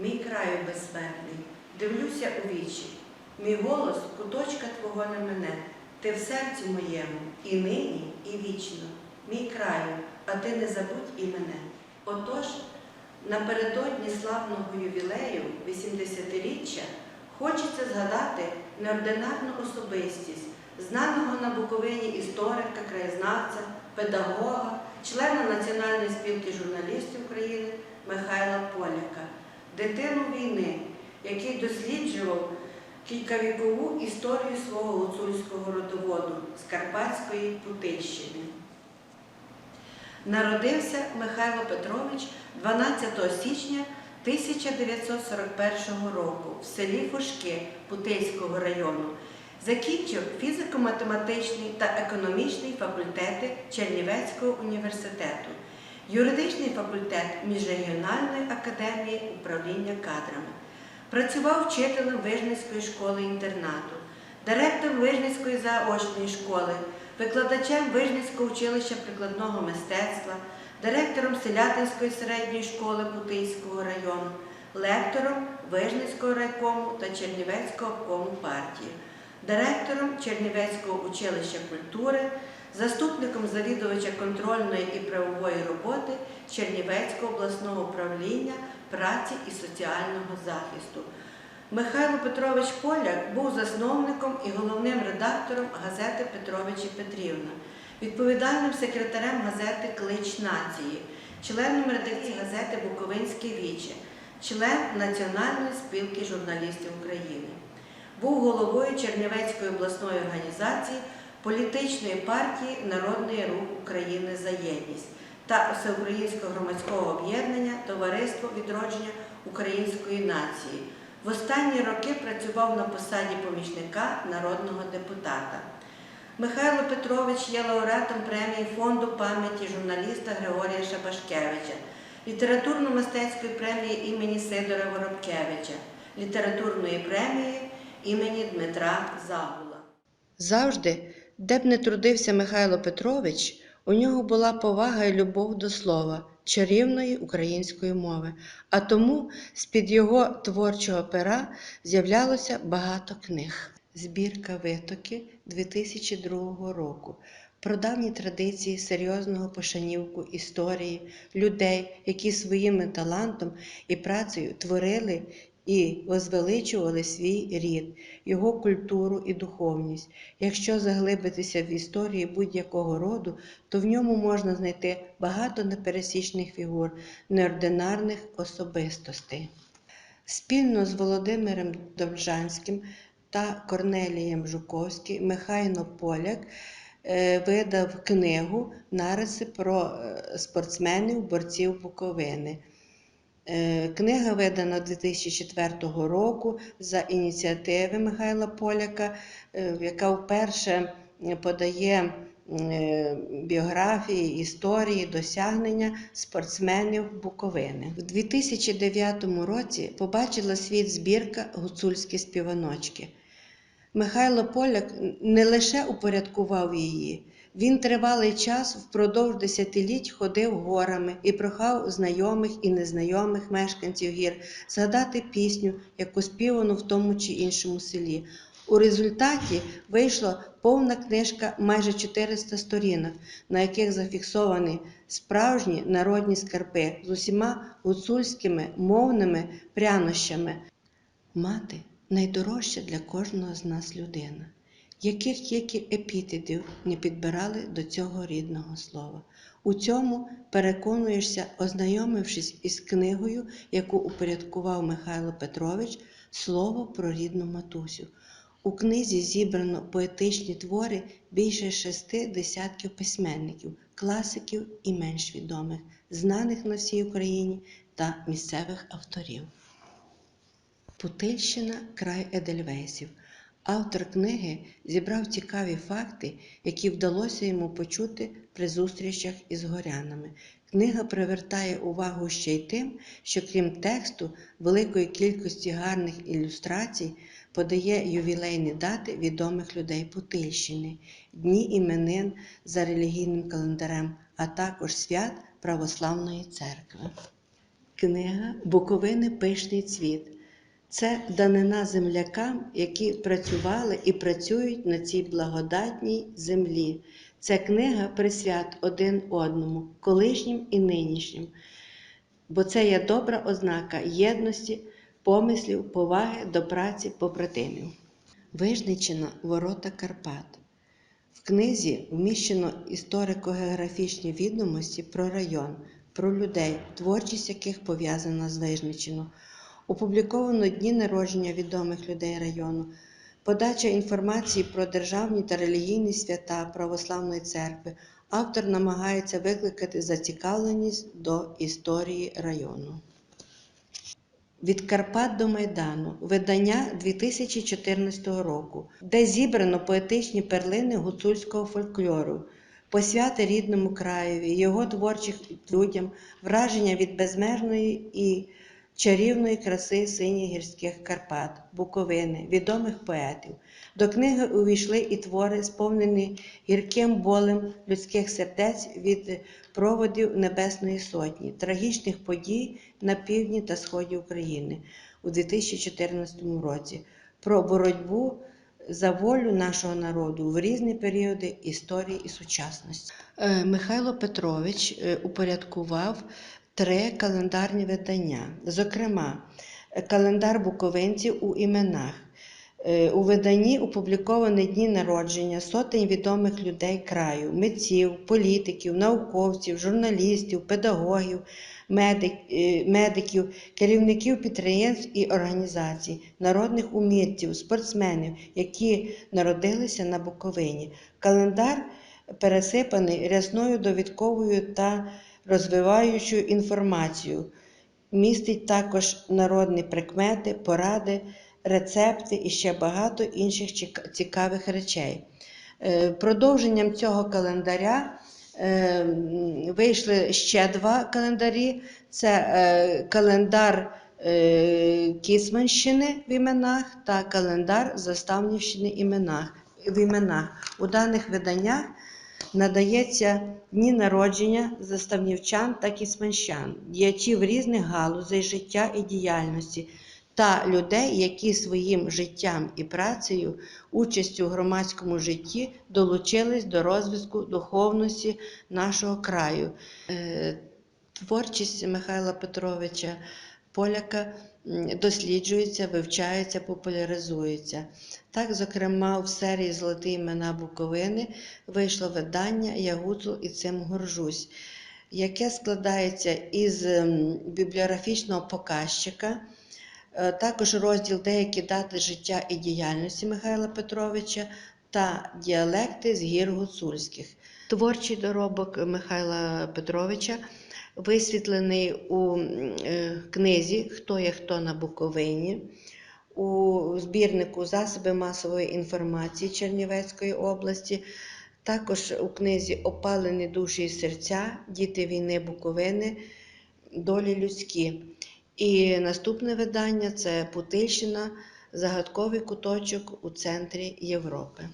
мій краю безсмертний, дивлюся у вічі, мій голос куточка твого не мене, ти в серці моєму, і нині, і вічно, мій краю, а ти не забудь і мене. Отож, напередодні славного ювілею, 80-річчя, хочеться згадати неординарну особистість, знаного на Буковині історика, краєзнавця, педагога, члена Національної спілки журналістів України Михайла Поляка, дитину війни, який досліджував кількавікову історію свого гуцульського родоводу з Карпатської Путильщини. Народився Михайло Петрович 12 січня 1941 року в селі Фушки Путильського району. Закінчив фізико-математичний та економічний факультети Чернівецького університету, юридичний факультет Міжрегіональної академії управління кадрами. Працював вчителем Вижницької школи-інтернату, директором Вижницької заочної школи, викладачем Вижницького училища прикладного мистецтва, директором Селятинської середньої школи Путильського району, лектором Вижницького райкому та Чернівецького обкому партії, директором Чернівецького училища культури, заступником завідувача контрольної і правової роботи Чернівецького обласного управління праці і соціального захисту. Михайло Петрович Поляк був засновником і головним редактором газети Петрович і Петрівна, відповідальним секретарем газети Клич нації, членом редакції газети Буковинське віче, член Національної спілки журналістів України. Був головою Чернівецької обласної організації політичної партії Народний рух України за єдність та Всеукраїнського громадського об'єднання Товариство відродження української нації. В останні роки працював на посаді помічника народного депутата. Михайло Петрович є лауреатом премії Фонду пам'яті журналіста Григорія Шабашкевича, літературно-мистецької премії імені Сидора Воробкевича, літературної премії імені Дмитра Загула. Завжди, де б не трудився Михайло Петрович, у нього була повага і любов до слова, чарівної української мови, а тому з-під його творчого пера з'являлося багато книг. Збірка витоки 2002 року про давні традиції серйозного пошанівку історії, людей, які своїм талантом і працею творили і возвеличували свій рід, його культуру і духовність. Якщо заглибитися в історії будь-якого роду, то в ньому можна знайти багато непересічних фігур, неординарних особистостей. Спільно з Володимиром Довжанським та Корнелієм Жуковським Михайло Поляк е, видав книгу Нариси про е, спортсменів, борців Буковини. Е, Книга видана 2004 року за ініціативи Михайла Поляка, е, яка вперше подає е, біографії, історії, досягнення спортсменів Буковини. У 2009 році побачила світ збірка Гуцульські співаночки. Михайло Поляк не лише упорядкував її, він тривалий час впродовж десятиліть ходив горами і прохав знайомих і незнайомих мешканців гір згадати пісню, яку співано в тому чи іншому селі. У результаті вийшла повна книжка майже 400 сторінок, на яких зафіксовані справжні народні скарби з усіма гуцульськими мовними прянощами. Мати найдорожча для кожного з нас людина, яких тільки епітетів не підбирали до цього рідного слова. У цьому переконуєшся, ознайомившись із книгою, яку упорядкував Михайло Петрович Слово про рідну матусю. У книзі зібрано поетичні твори більше шести десятків письменників, класиків і менш відомих, знаних на всій Україні та місцевих авторів. Путильщина край Едельвейсів. Автор книги зібрав цікаві факти, які вдалося йому почути при зустрічах із горянами. Книга привертає увагу ще й тим, що крім тексту, великої кількості гарних ілюстрацій подає ювілейні дати відомих людей Путильщини, дні іменин за релігійним календарем, а також свят Православної церкви. Книга Буковини Пишний цвіт. Це данина землякам, які працювали і працюють на цій благодатній землі. Це книга присвят один одному, колишнім і нинішнім. Бо це є добра ознака єдності, помислів, поваги до праці побратимів. Вижничина Ворота Карпат. В книзі вміщено історико-географічні відомості про район, про людей, творчість яких пов'язана з Вижничино. Опубліковано дні народження відомих людей району, подача інформації про державні та релігійні свята Православної церкви. Автор намагається викликати зацікавленість до історії району. Від Карпат до Майдану видання 2014 року, де зібрано поетичні перлини гуцульського фольклору, посвяти рідному краєві, його творчих людям, враження від безмежної і чарівної краси синіх гірських Карпат, Буковини, відомих поетів. До книги увійшли і твори, сповнені гірким болем людських сердець від проводів Небесної Сотні, трагічних подій на півдні та сході України у 2014 році, про боротьбу за волю нашого народу в різні періоди історії і сучасності. Е, Михайло Петрович е, упорядкував три календарні видання, зокрема, календар буковинців у іменах. Е, У виданні опубліковані дні народження сотень відомих людей краю, митців, політиків, науковців, журналістів, педагогів, е, медиків, керівників підприємств і організацій, народних умільців, спортсменів, які народилися на Буковині. Календар пересипаний рясною довідковою та розвиваючою інформацією. Містить також народні прикмети, поради, рецепти і ще багато інших цікавих речей. Е, Продовженням цього календаря е, вийшли ще два календарі: це е, календар Кіцманщини в іменах та календар Заставнівщини в іменах. У даних виданнях надається дні народження заставнівчан та кісманщан, діячів різних галузей життя і діяльності та людей, які своїм життям і працею, участю в громадському житті долучились до розвитку духовності нашого краю. Е, Творчість Михайла Петровича Поляка досліджується, вивчається, популяризується. Так, зокрема, в серії Золоті імена Буковини вийшло видання Я гуцул і цим горжусь, яке складається із бібліографічного показчика, е, також розділ Деякі дати життя і діяльності Михайла Петровича та діалекти з гір гуцульських. Творчий доробок Михайла Петровича висвітлений у е, книзі Хто є хто на Буковині, у збірнику Засоби масової інформації Чернівецької області, також у книзі Опалені душі і серця, Діти війни Буковини, долі людські. І наступне видання це Путильщина, загадковий куточок у центрі Європи.